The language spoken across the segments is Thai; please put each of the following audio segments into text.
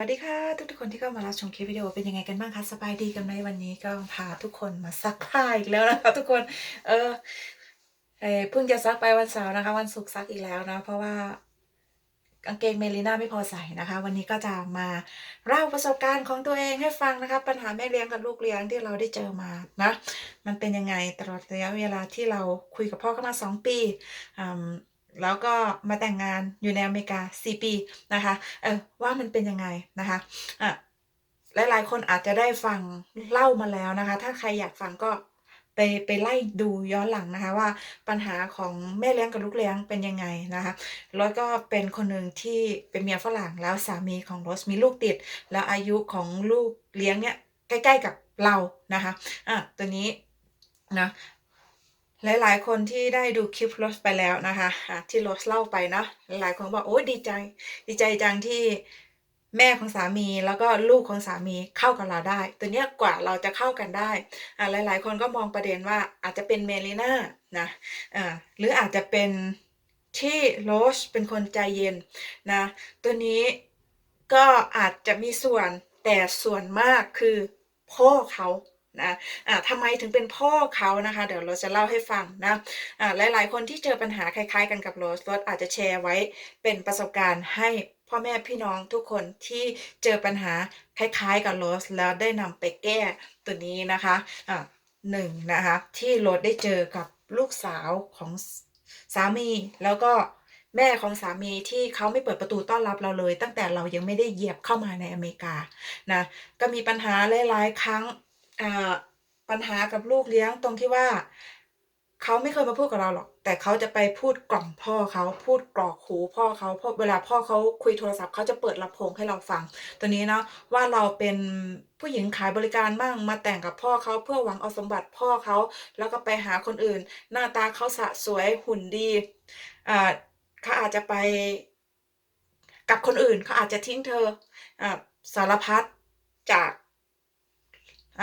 สวัสดีค่ะทุกทุกๆคนที่เข้ามารับชมคลิปวิดีโอเป็นยังไงกันบ้างคะสบายดีกันไหมวันนี้ก็พาทุกคนมาซักผ้าอีกแล้วนะคะทุกคนเออเอเพิ่งจะซักไปวันเสาร์นะคะ วันศุกร์ซักอีกแล้วนะเพราะว่ากางเกงเมลิน่าไม่พอใส่นะคะ วันนี้ก็จะมาเล่าประสบการณ์ของตัวเองให้ฟังนะคะ ปัญหาแม่เลี้ยงกับลูกเลี้ยงที่เราได้เจอมานะมันเป็นยังไงตลอดระยะเวลาที่เราคุยกับพ่อกันมาสองปีอืม แล้วก็มาแต่งงานอยู่ในอเมริกาสี่ปีนะคะเออว่ามันเป็นยังไงนะคะอะหลายๆคนอาจจะได้ฟังเล่ามาแล้วนะคะ ถ้าใครอยากฟังก็ไปไปไล่ดูย้อนหลังนะคะว่าปัญหาของแม่เลี้ยงกับลูกเลี้ยงเป็นยังไงนะคะแล้วก็เป็นคนหนึ่งที่เป็นเมียฝรั่งแล้วสามีของโรสมีลูกติด แล้วอายุของลูกเลี้ยงเนี่ยใกล้ ๆกับเรานะคะอะตัวนี้นะ หลาย ๆ คนที่ได้ดูคลิปโรสไปแล้วนะคะที่โรสเล่าไปเนาะหลายคนบอกโอ้ดีใจ ดีใจจังที่แม่ของสามีแล้วก็ลูกของสามีเข้ากับเราได้ ตัวเนี้ยกว่าเราจะเข้ากันได้อะหลาย ๆ คนก็มองประเด็นว่าอาจจะเป็นเมลิน่านะอ่าหรืออาจจะเป็นที่โรสเป็นคนใจเย็นนะตัวนี้ก็อาจจะมีส่วนแต่ส่วนมากคือพ่อเขา นะอ่าทำไมถึงเป็นพ่อเขานะคะ เดี๋ยวเราจะเล่าให้ฟังนะอ่าหลาย ๆ คนที่เจอปัญหาคล้าย ๆ กันกับโรสโรสอาจจะแชร์ไว้เป็นประสบการณ์ให้พ่อแม่พี่น้องทุกคนที่เจอปัญหาคล้าย ๆ กับโรสแล้วได้นำไปแก้ตัวนี้นะคะอ่าหนึ่งนะคะที่โรสได้เจอกับลูกสาวของสามีแล้วก็แม่ของสามีที่เขาไม่เปิดประตูต้อนรับเราเลย ตั้งแต่เรายังไม่ได้เหยียบเข้ามาในอเมริกานะก็มีปัญหาหลายๆ ครั้ง ปัญหากับลูกเลี้ยงตรงที่ว่า เขาไม่เคยมาพูดกับเราหรอก แต่เขาจะไปพูดกล่อมพ่อเขาพูดกรอกหูพ่อเขาเพราะเวลาพ่อเขาคุยโทรศัพท์เขาจะเปิดลำโพงให้เราฟัง ตัวนี้เนาะว่าเราเป็นผู้หญิงขายบริการมั่งมาแต่งกับพ่อเขาเพื่อหวังเอาสมบัติพ่อเขาแล้วก็ไปหาคนอื่น หน้าตาเขาสะสวยหุ่นดีอ่าเขาอาจจะไปกับคนอื่นเขาอาจจะทิ้งเธออ่าสารพัดจาก อื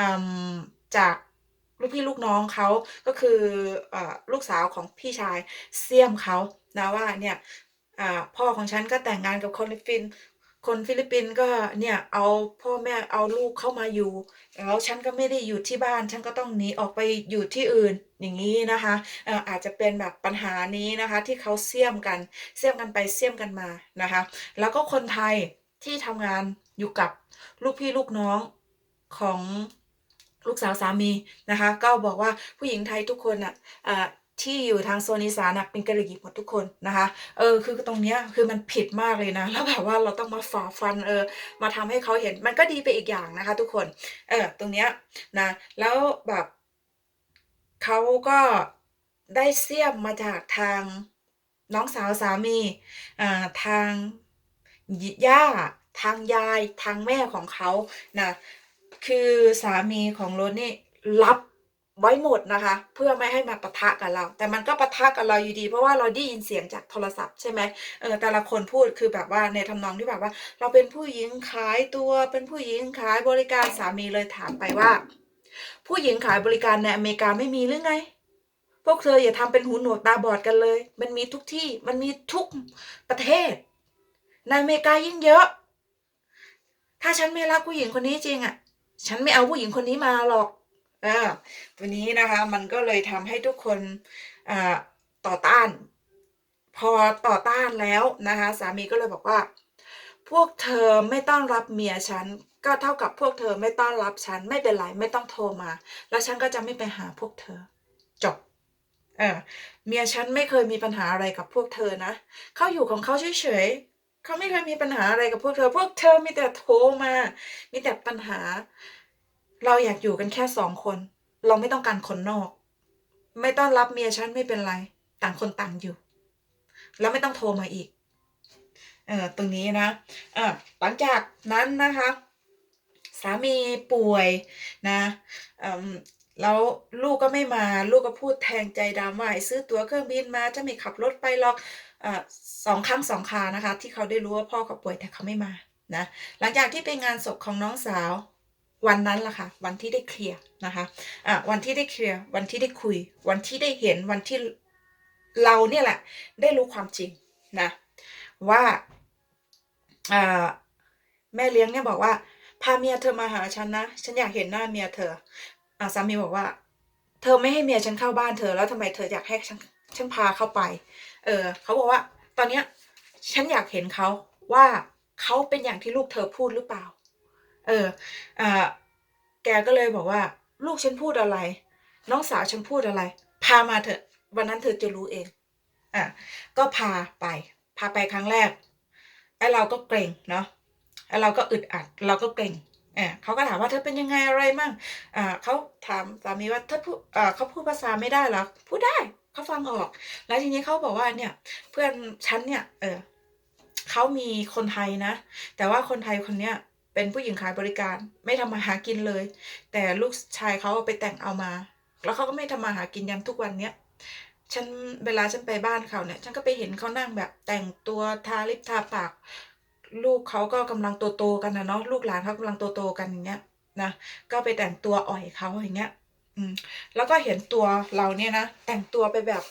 มจากลูกพี่ลูกน้องเขาก็คืออลูกสาวของพี่ชายเสียมเขานะว่าเนี่ยพ่อของฉันก็แต่งงานกับคนฟิลิปปินคนฟิลิปปินส์ก็เนี่ยเอาพ่อแม่เอาลูกเข้ามาอยู่ แล้วฉันก็ไม่ได้อยู่ที่บ้าน ฉันก็ต้องหนีออกไปอยู่ที่อื่นอย่างนี้นะคะเอ่ออาจจะเป็นแบบปัญหานี้นะคะที่เขาเสียมกันเสียมกันไปเสียมกันมานะคะ แล้วก็คนไทยที่ทำงานอยู่กับลูกพี่ลูกน้องของ ลูกสาวสามีนะคะ ก็บอกว่าผู้หญิงไทยทุกคนอะที่อยู่ทางโซนอีสานะเป็นกะหรี่หมดทุกคนนะคะ เออ คือตรงเนี้ยคือมันผิดมากเลยนะ แล้วแบบว่าเราต้องมาฝ่าฟัน เออ มาทำให้เขาเห็น มันก็ดีไปอีกอย่างนะคะ ทุกคน เออ ตรงเนี้ยนะ แล้วแบบเขาก็ได้เสียมมาจากทางน้องสาวสามี อ่า ทางย่า ทางยาย ทางแม่ของเขานะ คือสามีของรถนี่รับไว้หมดนะคะ เพื่อไม่ให้มาปะทะกับเรา แต่มันก็ปะทะกับเราอยู่ดี เพราะว่าเราได้ยินเสียงจากโทรศัพท์ใช่ไหมเออแต่ละคนพูดคือแบบว่าในทำนองที่แบบว่า เราเป็นผู้หญิงขายตัวเป็นผู้หญิงขายบริการสามีเลยถามไปว่า ผู้หญิงขายบริการในอเมริกาไม่มีหรือไง พวกเธออย่าทำเป็นหูหนวกตาบอดกันเลย มันมีทุกที่มันมีทุกประเทศ ในอเมริกายิ่งเยอะ ถ้าฉันไม่รักผู้หญิงคนนี้จริงอะ ฉันไม่เอาผู้หญิงคนนี้มาหรอกเออตัวนี้นะคะมันก็เลยทำให้ทุกคนอต่อต้าน พอต่อต้านแล้วนะคะสามีก็เลยบอกว่า พวกเธอไม่ต้อนรับเมียฉันก็เท่ากับพวกเธอไม่ต้อนรับฉันไม่เป็นไรไม่ต้องโทรมา แล้วฉันก็จะไม่ไปหาพวกเธอ จบเออเมียฉันไม่เคยมีปัญหาอะไรกับพวกเธอนะเขาอยู่ของเขาเฉยๆ เขาไม่เคยมีปัญหาอะไรกับพวกเธอ พวกเธอมีแต่โทรมา มีแต่ปัญหา เราอยากอยู่กันแค่สองคน เราไม่ต้องการคนนอก ไม่ต้อนรับเมียฉันไม่เป็นไร ต่างคนต่างอยู่ แล้วไม่ต้องโทรมาอีก เออตรงนี้นะอะหลังจากนั้นนะคะ สามีป่วยนะอืมแล้วลูกก็ไม่มา ลูกก็พูดแทงใจดำว่าซื้อตั๋วเครื่องบินมาจะไม่ขับรถไปหรอก สองครั้งสองคานะคะ ที่เขาได้รู้ว่าพ่อเขาป่วยแต่เขาไม่มานะหลังจากที่ไปงานศพของน้องสาววันนั้นล่ะค่ะ วันที่ได้เคลียร์นะคะอะวันที่ได้เคลียร์วันที่ได้คุย วันที่ได้เห็นวันที่เราเนี่ยแหละ ได้รู้ความจริงนะว่าแม่เลี้ยงเนี่ยบอกว่า พาเมียเธอมาหาฉันนะ ฉันอยากเห็นหน้าเมียเธออสามีบอกว่า เธอไม่ให้เมียฉันเข้าบ้านเธอแล้วทำไมเธออยากให้ฉันฉันพาเข้าไป เออเขาบอกว่า ตอนเนี้ย ฉันอยากเห็นเขาว่าเขาเป็นอย่างที่ลูกเธอพูดหรือเปล่า เอออ่าแกก็เลยบอกว่า ลูกฉันพูดอะไร น้องสาวฉันพูดอะไร พามาเถอะ วันนั้นเธอจะรู้เอง อะก็พาไป พาไปครั้งแรกไอ้เราก็เกรงเนาะไอ้เราก็อึดอัด เราก็เกรงเออเขาก็ถามว่าเธอเป็นยังไงอะไรมั่งอ่าเขาถามสามีว่าเธอพูดอ่าเขาพูดภาษาไม่ได้หรอ พูดได้ เขาฟังออก แล้วทีนี้เขาบอกว่าเนี่ย เพื่อนฉันเนี่ย เออเขามีคนไทยนะ แต่ว่าคนไทยคนเนี้ยเป็นผู้หญิงขายบริการ ไม่ทำมาหากินเลย แต่ลูกชายเขาไปแต่งเอามา แล้วเขาก็ไม่ทำมาหากินยันทุกวันเนี้ยฉันเวลาฉันไปบ้านเขาเนี่ย ฉันก็ไปเห็นเขานั่งแบบแต่งตัวทาลิปทาปาก ลูกเขาก็กำลังโตๆกันนะเนาะลูกหลานเขากำลังโตๆกันอย่างเงี้ยนะก็ไปแต่งตัวอ่อยเขาอย่างเงี้ย อืมแล้วก็เห็นตัวเราเนี่ยนะ แต่งตัวไปแบบ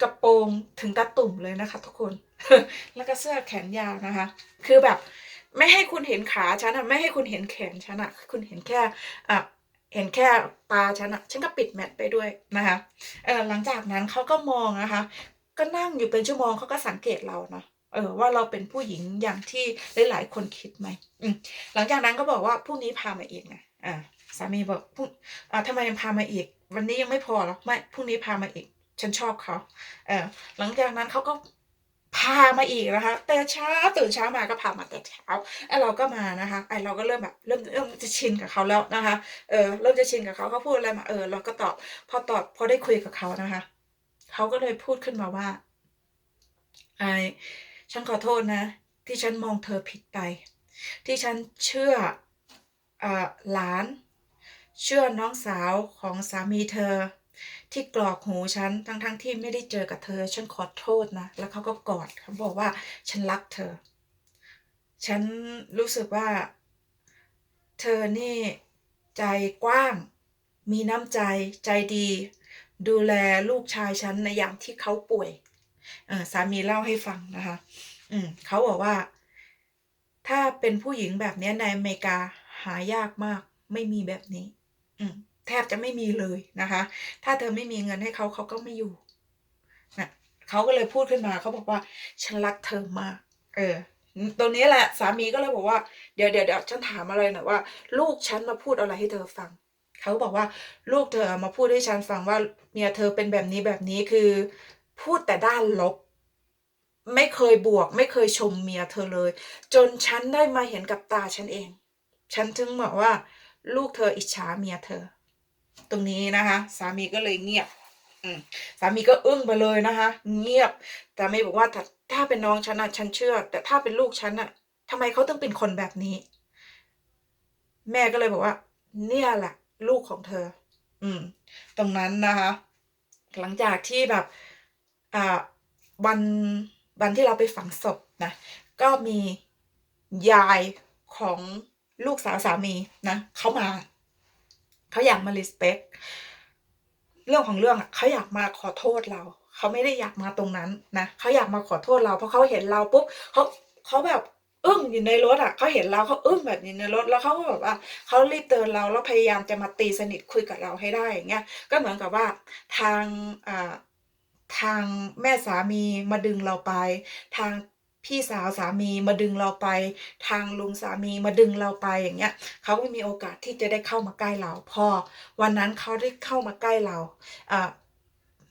กระโปรงถึงตาตุ่มเลยนะคะ ทุกคน แล้วก็เสื้อแขนยาวนะคะ คือแบบไม่ให้คุณเห็นขาฉันอะไม่ให้คุณเห็นแขนฉันอะคุณเห็นแค่อะเห็นแค่ตาฉันอะฉันก็ปิดแมทไปด้วยนะคะเออหลังจากนั้นเขาก็มองนะคะ ก็นั่งอยู่เป็นชั่วโมงเขาก็สังเกตเราเนาะเออว่าเราเป็นผู้หญิงอย่างที่หลายๆคนคิดไหมมหลังจากนั้นก็บอกว่าพรุ่งนี้พามาอีกนะอ่า สามีบอกพรุ่งอ่าทำไมยังพามาอีก วันนี้ยังไม่พอหรอไม่พรุ่งนี้พามาอีก ฉันชอบเขาเออหลังจากนั้นเขาก็พามาอีกนะคะ แต่เช้าตื่นเช้ามาก็พามาแต่เช้าไอเราก็มานะคะไอเราก็เริ่มแบบเริ่มเริ่มจะชินกับเขาแล้วนะคะเออเริ่มจะชินกับเขาเขาพูดอะไรมาเออเราก็ตอบ พอตอบพอได้คุยกับเขานะคะเขาก็เลยพูดขึ้นมาว่าไอฉันขอโทษนะ ที่ฉันมองเธอผิดไป ที่ฉันเชื่อเอ่อหลาน เชื่อน้องสาวของสามีเธอ ที่กรอกหูฉันทั้งที่ไม่ได้เจอกับเธอ ฉันขอโทษนะ แล้วเขาก็กอดเขาบอกว่าฉันรักเธอ ฉันรู้สึกว่า เธอนี่ใจกว้าง มีน้ำใจใจดี ดูแลลูกชายฉันในยามที่เขาป่วยสามีเล่าให้ฟังนะคะ อืมเขาบอกว่า ถ้าเป็นผู้หญิงแบบนี้ในอเมริกาหายากมากไม่มีแบบนี้ แทบจะไม่มีเลยนะคะ ถ้าเธอไม่มีเงินให้เขาเขาก็ไม่อยู่นะเขาก็เลยพูดขึ้นมาเขาบอกว่า ฉันรักเธอมากเออตรงนี้แหละ สามีก็เลยบอกว่าเดี๋ยวเดี๋ยวเดี๋ยวฉันถามอะไรหน่อยว่า ลูกฉันมาพูดอะไรให้เธอฟังเขาบอกว่าลูกเธอมาพูดให้ฉันฟังว่าเมียเธอเป็นแบบนี้แบบนี้คือ พูดแต่ด้านลบ ไม่เคยบวก ไม่เคยชมเมียเธอเลย จนฉันได้มาเห็นกับตาฉันเอง ฉันถึงบอกว่า ลูกเธออิจฉาเมียเธอ ตรงนี้นะคะ สามีก็เลยเงียบสามีก็อึ้งไปเลยนะคะ เงียบแต่ไม่บอกว่าถ้าถ้าเป็นน้องฉันอะฉันเชื่อ แต่ถ้าเป็นลูกฉันอะทำไมเขาต้องเป็นคนแบบนี้ แม่ก็เลยบอกว่า เนี่ยแหละลูกของเธอ อืม ตรงนั้นนะคะ หลังจากที่แบบอ่าวันวันที่เราไปฝังศพนะก็มียายของ ลูกสาวสามีนะเขามาเขาอยากมา respect เรื่องของเรื่องอะเขาอยากมาขอโทษเราเขาไม่ได้อยากมาตรงนั้นนะเขาอยากมาขอโทษเรา เพราะเขาเห็นเราปุ๊บเขาเขาแบบอึ้งอยู่ในรถอะเขาเห็นเราเขาอึ้งแบบนี้ในรถแล้วเขาก็แบบว่าเขารีบเตือนเราแล้วพยายามจะมาตีสนิทคุยกับเราให้ได้อย่างเงี้ยก็เหมือนกับว่าทางอ่าทางแม่สามีมาดึงเราไป ทาง พี่สาวสามีมาดึงเราไป ทางลุงสามีมาดึงเราไปอย่างเงี้ยเขาไม่มีโอกาสที่จะได้เข้ามาใกล้เรา พอวันนั้นเขาได้เข้ามาใกล้เราอ่า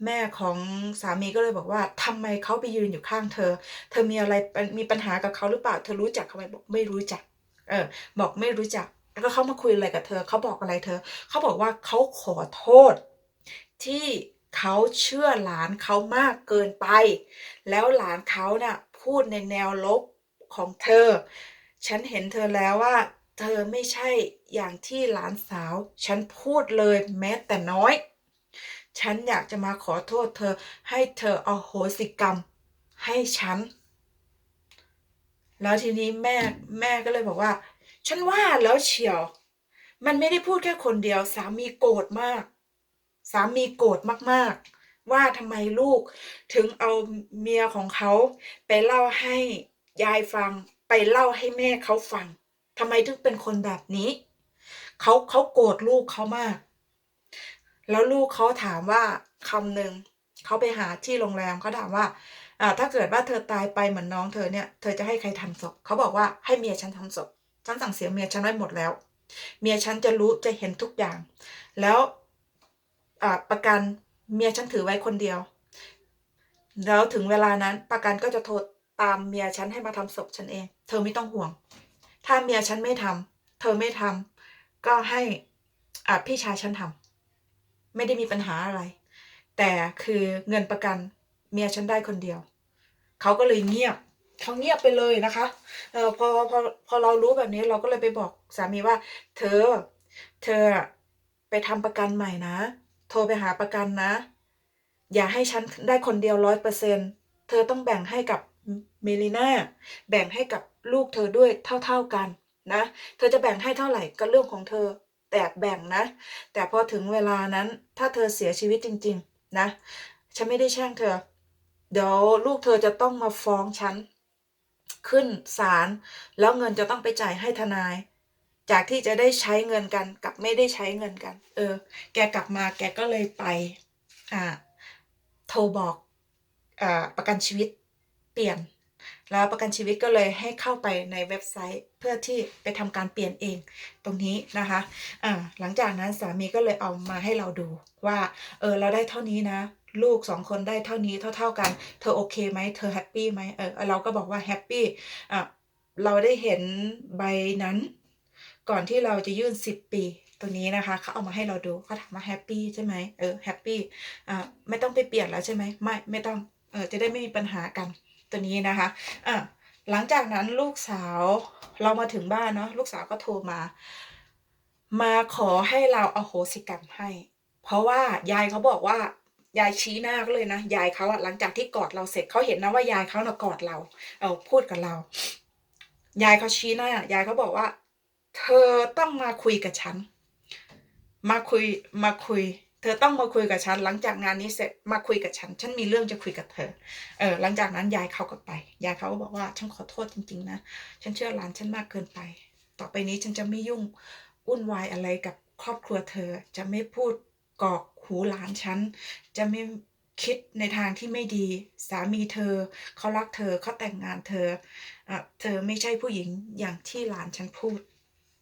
แม่ของสามีก็เลยบอกว่าทำไมเขาไปยืนอยู่ข้างเธอ เธอมีอะไรมีปัญหากับเขาหรือเปล่า เธอรู้จักเขาไหมบอกไม่รู้จัก เออ บอกไม่รู้จัก แล้วก็เขามาคุยอะไรกับเธอ เขาบอกอะไรเธอ เขาบอกว่าเขาขอโทษ ที่เขาเชื่อหลานเขามากเกินไป แล้วหลานเขาน่ะ พูดในแนวลบของเธอ ฉันเห็นเธอแล้วว่า เธอไม่ใช่อย่างที่หลานสาว ฉันพูดเลยแม้แต่น้อย ฉันอยากจะมาขอโทษเธอให้เธอเอาโหสิกรรม ให้ฉัน แล้วทีนี้แม่แม่ก็เลยบอกว่า ฉันว่าแล้วเฉียว มันไม่ได้พูดแค่คนเดียว สามีโกรธมาก สามีโกรธมากๆ ว่าทำไมลูกถึงเอาเมียของเขาไปเล่าให้ยายฟัง ไปเล่าให้แม่เขาฟังทำไมถึงเป็นคนแบบนี้ เขาเขาโกรธลูกเขามาก แล้วลูกเขาถามว่าคำหนึ่งเขาไปหาที่โรงแรมเขาถามว่าอ่า ถ้าเกิดว่าเธอตายไปเหมือนน้องเธอเนี่ย เธอจะให้ใครทำศพเขาบอกว่าให้เมียฉันทำศพ ฉันสั่งเสียเมียฉันไว้หมดแล้ว เมียฉันจะรู้จะเห็นทุกอย่าง แล้วประกัน เมียฉันถือไว้คนเดียว แล้วถึงเวลานั้นประกันก็จะโทรตามเมียฉันให้มาทำศพฉันเอง เธอไม่ต้องห่วง ถ้าเมียฉันไม่ทำเธอไม่ทำก็ให้อาพี่ชายฉันทำไม่ได้มีปัญหาอะไร แต่คือเงินประกันเมียฉันได้คนเดียว เขาก็เลยเงียบเขาเงียบไปเลยนะคะเออพอพอพอเรารู้แบบนี้เราก็เลยไปบอกสามีว่า เธอ เธอไปทำประกันใหม่นะ โทรไปหาประกันนะ อย่าให้ฉันได้คนเดียวร้อยเปอร์เซ็นเธอต้องแบ่งให้กับเมลิน่าแบ่งให้กับลูกเธอด้วยเท่าๆกันนะ เธอจะแบ่งให้เท่าไหร่ก็เรื่องของเธอ แต่แบ่งนะ แต่พอถึงเวลานั้น ถ้าเธอเสียชีวิตจริง ๆ นะ ฉันไม่ได้แช่งเธอ เดี๋ยวลูกเธอจะต้องมาฟ้องฉัน ขึ้นศาลแล้วเงินจะต้องไปจ่ายให้ทนาย จากที่จะได้ใช้เงินกันกับไม่ได้ใช้เงินกัน เออ แกกลับมาแกก็เลยไป อ่า โทรบอกอ่าประกันชีวิตเปลี่ยน แล้วประกันชีวิตก็เลยให้เข้าไปในเว็บไซต์เพื่อที่ไปทำการเปลี่ยนเองตรงนี้นะคะอ่าหลังจากนั้นสามีก็เลยเอามาให้เราดูว่า เออ เราได้เท่านี้นะลูกสองคนได้เท่านี้เท่าๆกัน เธอโอเคไหม เธอแฮปปี้ไหมเออเราก็บอกว่าแฮปปี้ อะ เราได้เห็นใบนั้น ก่อนที่เราจะยื่นสิบปีตัวนี้นะคะเขาเอามาให้เราดูเขาถามว่าแฮปปี้ใช่ไหมเออแฮปปี้อ่าไม่ต้องไปเปลี่ยนแล้วใช่ไหมไม่ไม่ต้องเออจะได้ไม่มีปัญหากันตัวนี้นะคะอะหลังจากนั้นลูกสาวเรามาถึงบ้านเนาะลูกสาวก็โทรมา มาขอให้เราเอาโหสิกรรมให้ เพราะว่ายายเขาบอกว่ายายชี้หน้าก็เลยนะยายเขาอะหลังจากที่กอดเราเสร็จเขาเห็นนะว่ายายเขาน่ะกอดเรา เออพูดกับเรา ยายเขาชี้หน้ายายเขาบอกว่า เธอต้องมาคุยกับฉัน มาคุยมาคุย เธอต้องมาคุยกับฉัน หลังจากงานนี้เสร็จมาคุยกับฉัน ฉันมีเรื่องจะคุยกับเธอ เออ หลังจากนั้นยายเขาก็ไป ยายเขาก็บอกว่าฉันขอโทษจริง ๆ นะ ฉันเชื่อหลานฉันมากเกินไป ต่อไปนี้ฉันจะไม่ยุ่งวุ่นวายอะไรกับครอบครัวเธอ จะไม่พูดกอกหูหลานฉัน จะไม่คิดในทางที่ไม่ดี สามีเธอ เขารักเธอเขาแต่งงานเธออะเธอไม่ใช่ผู้หญิงอย่างที่หลานฉันพูด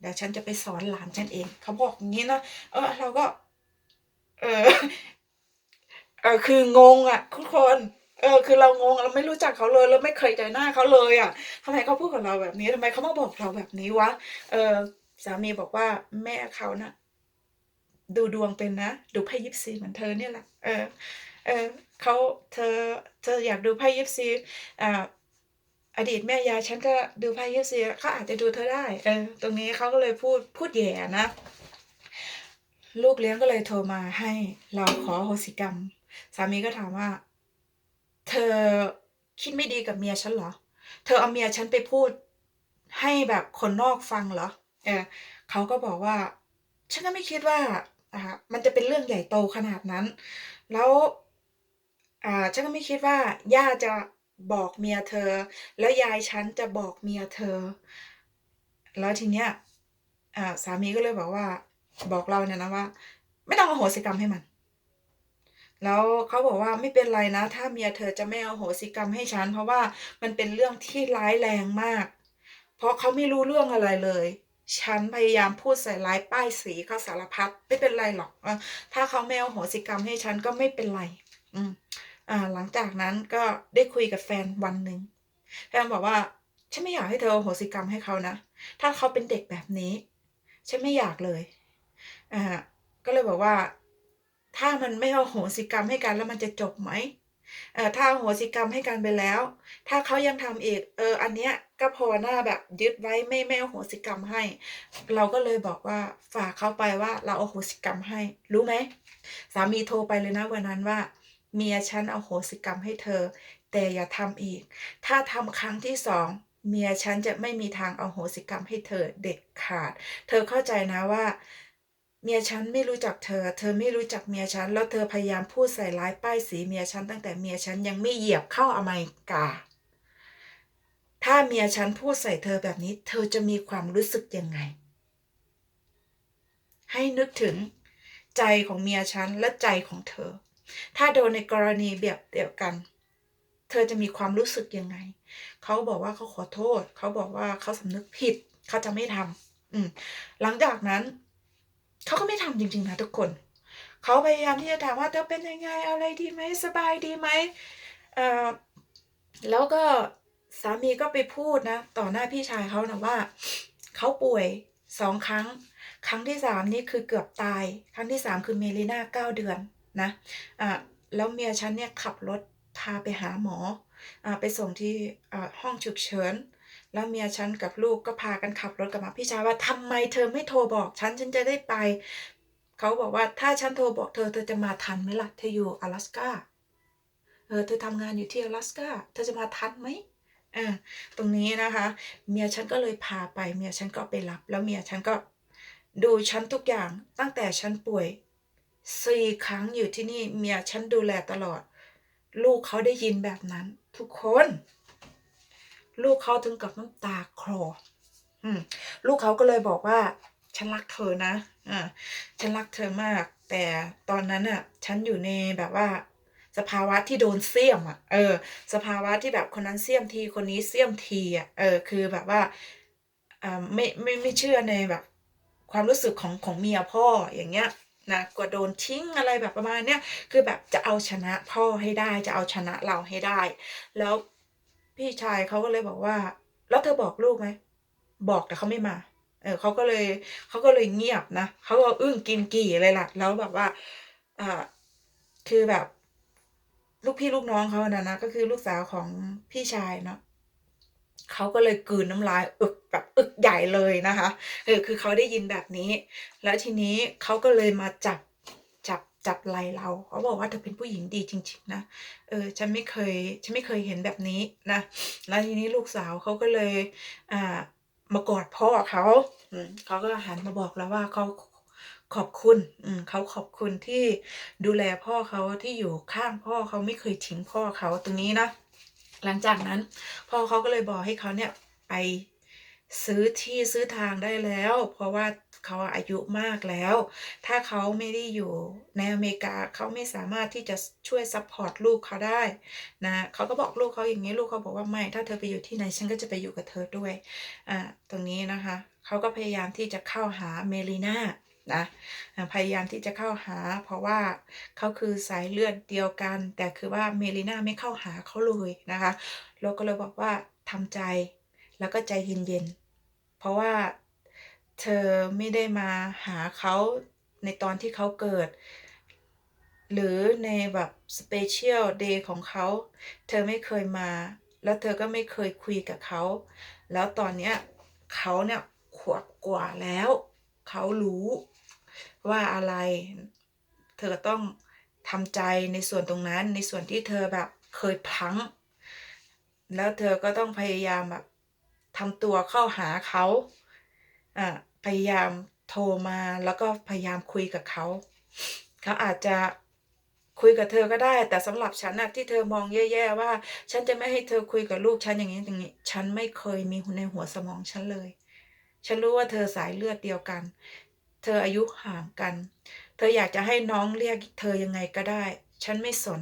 เดี๋ยวฉันจะไปสอนหลานฉันเอง เขาบอกอย่างนี้นะเออ เราก็ เออเออคืองงอะทุกคนเออคือเรางงเราไม่รู้จักเขาเลยเราไม่เคยเจอหน้าเขาเลยอะทำไมเขาพูดกับเราแบบนี้ทำไมเขามาบอกเราแบบนี้วะเออสามีบอกว่าแม่เขานะ่ะดูดวงเป็นนะ ดูไพ่ยิปซีเหมือนเธอเนี่ยแหละเออเออเขาเธอเธออยากดูไพ่ยิปซีอ่า อดีตแม่ยายฉันก็ดูไพ่ยิปซีเขาอาจจะดูเธอได้ เออ ตรงนี้เขาก็เลยพูดพูดแย่นะ ลูกเลี้ยงก็เลยโทรมาให้เราขอโหสิกรรม สามีก็ถามว่า เธอคิดไม่ดีกับเมียฉันเหรอ เธอเอาเมียฉันไปพูดให้แบบคนนอกฟังเหรอ เออเขาก็บอกว่า ฉันก็ไม่คิดว่าอ่ามันจะเป็นเรื่องใหญ่โตขนาดนั้น แล้ว อ่า ฉันก็ไม่คิดว่าย่าจะ บอกเมียเธอ แล้วยายฉันจะบอกเมียเธอ แล้วทีเนี้ยสามีก็เลยบอกว่า บอกเราเนี่ยนะว่า ไม่ต้องอโหสิกรรมให้มัน แล้วเขาบอกว่าไม่เป็นไรนะ ถ้าเมียเธอจะไม่เอาโหสิกรรมให้ฉัน เพราะว่ามันเป็นเรื่องที่ร้ายแรงมาก เพราะเขาไม่รู้เรื่องอะไรเลยฉันพยายามพูดใส่ร้ายป้ายสีเขาสารพัดไม่เป็นไรหรอกถ้าเขาไม่เอาโหสิกรรมให้ฉันก็ไม่เป็นไร อืม หลังจากนั้นก็ได้คุยกับแฟนวันหนึ่งแฟนบอกว่าฉันไม่อยากให้เธออโหสิกรรมให้เขานะ ถ้าเขาเป็นเด็กแบบนี้ ฉันไม่อยากเลยอ่าก็เลยบอกว่า ถ้ามันไม่เอาโหสิกรรมให้กันแล้วมันจะจบไหมเออถ้าอโหสิกรรมให้กันไปแล้ว ถ้าเขายังทำอีก เออ อันเนี้ยก็พอหน้าแบบยึดไว้ไม่ไม่เอาโหสิกรรมให้ เราก็เลยบอกว่าฝากเขาไปว่าเราเอาโหสิกรรมให้ รู้ไหมสามีโทรไปเลยนะวันนั้นว่า เมียฉันเอาโหสิกรรมให้เธอ แต่อย่าทำอีก ถ้าทำครั้งที่สองเมียฉันจะไม่มีทางเอาโหสิกรรมให้เธอเด็ดขาด เธอเข้าใจนะว่า เมียฉันไม่รู้จักเธอ เธอไม่รู้จักเมียฉัน แล้วเธอพยายามพูดใส่ร้ายป้ายสีเมียฉันตั้งแต่เมียฉันยังไม่เหยียบเข้าอเมริกา ถ้าเมียฉันพูดใส่เธอแบบนี้ เธอจะมีความรู้สึกยังไง ให้นึกถึงใจของเมียฉันและใจของเธอ ถ้าโดนในกรณีแบบเดียวกัน เธอจะมีความรู้สึกยังไง เขาบอกว่าเขาขอโทษ เขาบอกว่าเขาสำนึกผิด เขาจะไม่ทำอืม หลังจากนั้น เขาก็ไม่ทำจริง ๆ นะทุกคน เขาพยายามที่จะถามว่าเธอเป็นยังไงอะไรดีไหมสบายดีไหมเอ่อแล้วก็สามีก็ไปพูดนะ ต่อหน้าพี่ชายเขานะว่า เขาป่วยสองครั้ง ครั้งที่สามนี่คือเกือบตาย ครั้งที่สามคือเมลิน่าเก้าเดือน นะอ่าแล้วเมียฉันเนี่ยขับรถพาไปหาหมออ่าไปส่งที่อ่าห้องฉุกเฉิน แล้วเมียฉันกับลูกก็พากันขับรถกลับมาพี่ชายว่าทำไมเธอไม่โทรบอกฉันฉันจะได้ไป เขาบอกว่าถ้าฉันโทรบอกเธอเธอจะมาทันไหมล่ะเธออยู่阿拉斯ก้าเออเธอทำงานอยู่ที่阿拉斯ก้าเธอจะมาทันไหมอ่าตรงนี้นะคะ เมียฉันก็เลยพาไป เมียฉันก็ไปรับ แล้วเมียฉันก็ดูฉันทุกอย่างตั้งแต่ฉันป่วย สี่ครั้งอยู่ที่นี่เมียฉันดูแลตลอด ลูกเขาได้ยินแบบนั้น ทุกคน ลูกเขาถึงกับน้ำตาคลอลูกเขาก็เลยบอกว่า ฉันรักเธอนะอ่าฉันรักเธอมาก แต่ตอนนั้นอะ ฉันอยู่ในแบบว่า สภาวะที่โดนเสี้ยมอะ เออ สภาวะที่แบบคนนั้นเสี้ยมทีคนนี้เสี้ยมทีอะเออ คือแบบว่าอ่าไม่ไม่ไม่เชื่อในแบบ ความรู้สึกของของเมียพ่ออย่างเงี้ย นะกลัวโดนทิ้งอะไรแบบประมาณเนี้ยคือแบบจะเอาชนะพ่อให้ได้จะเอาชนะเราให้ได้ แล้วพี่ชายเขาก็เลยบอกว่า แล้วเธอบอกลูกไหมบอกแต่เขาไม่มาเออเขาก็เลยเขาก็เลยเงียบนะเขาก็อึ้งกินกี่เลยล่ะ แล้วแบบว่าอ่าคือแบบ ลูกพี่ลูกน้องเขานะนะก็คือลูกสาวของพี่ชายเนาะ เขาก็เลยกืนน้ำลายอึกแบบอึกใหญ่เลยนะคะเออคือเขาได้ยินแบบนี้ แล้วทีนี้เขาก็เลยมาจับจับจับไหล่เราเขาบอกว่าเธอเป็นผู้หญิงดีจริง ๆ นะเออฉันไม่เคยฉันไม่เคยเห็นแบบนี้นะแล้วทีนี้ลูกสาวเขาก็เลยอ่ามากอดพ่อเขาเขาก็หันมาบอกแล้วว่าเขาขอบคุณอืมเขาขอบคุณที่ดูแลพ่อเขาที่อยู่ข้างพ่อเขาไม่เคยทิ้งพ่อเขาตรงนี้นะ หลังจากนั้นพ่อเขาก็เลยบอกให้เขาเนี่ยไปซื้อที่ซื้อทางได้แล้ว เพราะว่าเขาอายุมากแล้ว ถ้าเขาไม่ได้อยู่ในอเมริกาเขาไม่สามารถที่จะช่วยซัพพอร์ตลูกเขาได้นะเขาก็บอกลูกเขาอย่างนี้ลูกเขาบอกว่าไม่ ถ้าเธอไปอยู่ที่ไหนฉันก็จะไปอยู่กับเธอด้วยอ่าตรงนี้นะคะเขาก็พยายามที่จะเข้าหาเมลิน่า นะพยายามที่จะเข้าหา เพราะว่าเขาคือสายเลือดเดียวกัน แต่คือว่าเมลิน่าไม่เข้าหาเขาเลยนะคะเราก็เลยบอกว่าทำใจแล้วก็ใจเย็นๆ เพราะว่าเธอไม่ได้มาหาเขาในตอนที่เขาเกิด หรือในแบบ Special Day ของเขา เธอไม่เคยมา แล้วเธอก็ไม่เคยคุยกับเขา แล้วตอนเนี้ยเขาเนี่ยขวบกว่าแล้ว เขารู้ ว่าอะไรเธอต้องทำใจในส่วนตรงนั้นในส่วนที่เธอแบบเคยพัง แล้วเธอก็ต้องพยายามแบบทำตัวเข้าหาเขาอ่าพยายามโทรมาแล้วก็พยายามคุยกับเขาเขาอาจจะคุยกับเธอก็ได้ แต่สำหรับฉันนะที่เธอมองแย่ๆว่า ฉันจะไม่ให้เธอคุยกับลูกฉันอย่างงี้อย่างงี้ ฉันไม่เคยมีในหัวสมองฉันเลย ฉันรู้ว่าเธอสายเลือดเดียวกัน เธออายุห่างกัน เธออยากจะให้น้องเรียกเธอยังไงก็ได้ ฉันไม่สน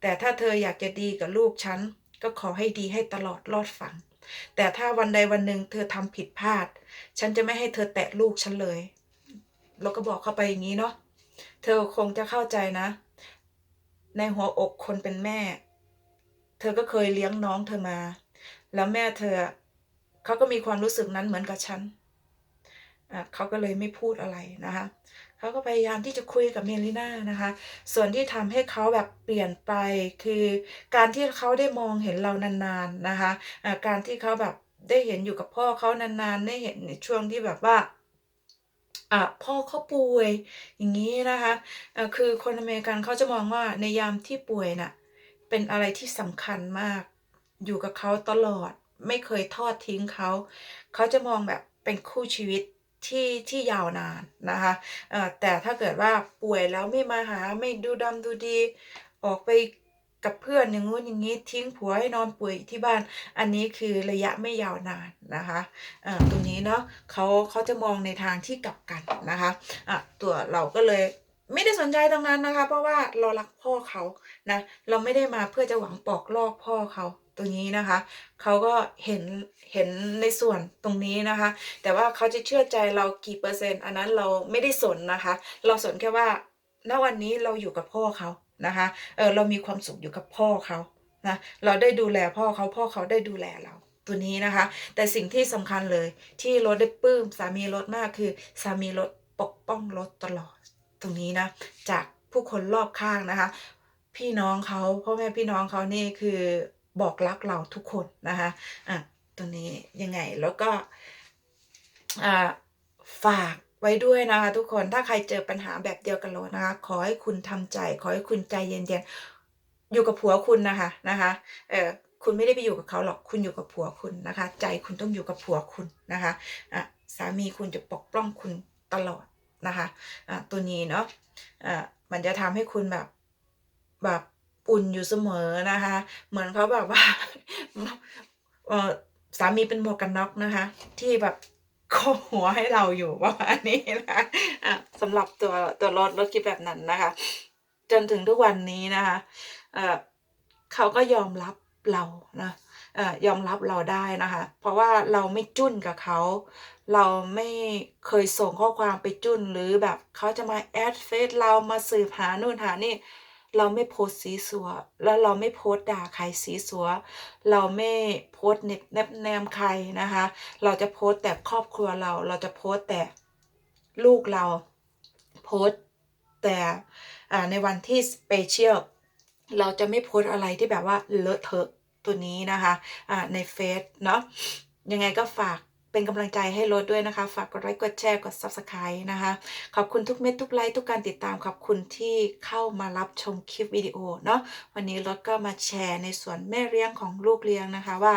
แต่ถ้าเธออยากจะดีกับลูกฉัน ก็ขอให้ดีให้ตลอดรอดฝัง แต่ถ้าวันใดวันหนึ่งเธอทำผิดพลาด ฉันจะไม่ให้เธอแตะลูกฉันเลยเราก็บอกเข้าไปอย่างงี้เนาะ เธอคงจะเข้าใจนะ ในหัวอกคนเป็นแม่ เธอก็เคยเลี้ยงน้องเธอมา แล้วแม่เธอเขาก็มีความรู้สึกนั้นเหมือนกับฉัน เขาก็เลยไม่พูดอะไรนะคะเขาก็พยายามที่จะคุยกับเมลิน่านะคะ ส่วนที่ทำให้เขาแบบเปลี่ยนไปคือการที่เขาได้มองเห็นเรานานๆนะคะอ่าการที่เขาแบบได้เห็นอยู่กับพ่อเขานานๆ ได้เห็นในช่วงที่แบบว่าพ่อเขาป่วยอย่างงี้นะคะอ่าคือคนอเมริกันเขาจะมองว่าในยามที่ป่วยน่ะเป็นอะไรที่สำคัญมาก อยู่กับเขาตลอด ไม่เคยทอดทิ้งเขา เขาจะมองแบบเป็นคู่ชีวิต ที่ที่ยาวนานนะคะแต่ถ้าเกิดว่าป่วยแล้วไม่มาหาไม่ดูดำดูดี ออกไปกับเพื่อนอย่างงู้นอย่างนี้ทิ้งผัวให้นอนป่วยที่บ้าน อันนี้คือระยะไม่ยาวนานนะคะเอ่อตรงนี้เนาะเขาเขาจะมองในทางที่กลับกันนะคะะตัวเราก็เลยไม่ได้สนใจตรงนั้นนะคะ เพราะว่าเรารักพ่อเขานะเราไม่ได้มาเพื่อจะหวังปอกลอกพ่อเขา ตรงนี้นะคะ เขาก็เห็นเห็นในส่วนตรงนี้นะคะ แต่ว่าเขาจะเชื่อใจเรากี่เปอร์เซ็นต์อันนั้นเราไม่ได้สนนะคะ เราสนแค่ว่าณวันนี้เราอยู่กับพ่อเขานะคะเออเรามีความสุขอยู่กับพ่อเขานะเราได้ดูแลพ่อเขาพ่อเขาได้ดูแลเราตัวนี้นะคะ แต่สิ่งที่สำคัญเลยที่รถได้ปลื้มสามีรถมากคือสามีรถปกป้องรถตลอดตรงนี้นะ จากผู้คนรอบข้างนะคะ พี่น้องเขาพ่อแม่พี่น้องเขานี่คือ บอกรักเราทุกคนนะคะอะตรงนี้ยังไงแล้วก็อ่าฝากไว้ด้วยนะคะ ทุกคนถ้าใครเจอปัญหาแบบเดียวกันเลยนะคะ ขอให้คุณทำใจ ขอให้คุณใจเย็นๆอยู่กับผัวคุณนะคะนะคะเออคุณไม่ได้ไปอยู่กับเขาหรอกคุณอยู่กับผัวคุณนะคะ ใจคุณต้องอยู่กับผัวคุณนะคะอะสามีคุณจะปกป้องคุณตลอดนะคะอะตัวนี้เนาะอะมันจะทำให้คุณแบบแบบ อุ่นอยู่เสมอนะคะ เหมือนเขาแบบว่าสามีเป็นหมวกกันน็อกนะคะ ที่แบบโคหัวให้เราอยู่ประมาณนี้นะอะสำหรับตัวตัวรถรถคิดแบบนั้นนะคะ จนถึงทุกวันนี้นะคะเออเขาก็ยอมรับเรานะยอมรับเราได้นะคะ เพราะว่าเราไม่จุ้นกับเขา เราไม่เคยส่งข้อความไปจุ้นหรือแบบเขาจะมาแอดเฟซเรามาสืบหานู่นหานี่ เราไม่โพสสีสัว แล้วเราไม่โพสด่าใครสีสัว เราไม่โพสเน็บแนบแนมใครนะคะ เราจะโพสแต่ครอบครัวเรา เราจะโพสแต่ลูกเราโพสแต่ในวันที่สเปเชียลเราจะไม่โพสอะไรที่แบบว่าเลอะเทอะตัวนี้นะคะในเฟซเนาะยังไงก็ฝาก เป็นกำลังใจให้รถด้วยนะคะ ฝากกดไลค์กดแชร์กด Subscribe นะคะ ขอบคุณทุกเม็ดทุกไลค์ทุกการติดตามขอบคุณที่เข้ามารับชมคลิปวิดีโอเนาะวันนี้รถก็มาแชร์ในส่วนแม่เลี้ยงของลูกเลี้ยงนะคะว่า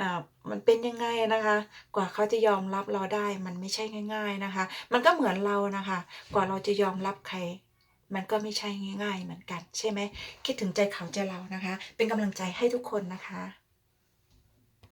อ่ามันเป็นยังไงนะคะ กว่าเขาจะยอมรับเราได้มันไม่ใช่ง่าย ๆนะคะ มันก็เหมือนเรานะคะ กว่าเราจะยอมรับใครมันก็ไม่ใช่ง่าย ๆ เหมือนกัน ใช่ไหมคิดถึงใจเขาใจเรานะคะ เป็นกำลังใจให้ทุกคนนะคะ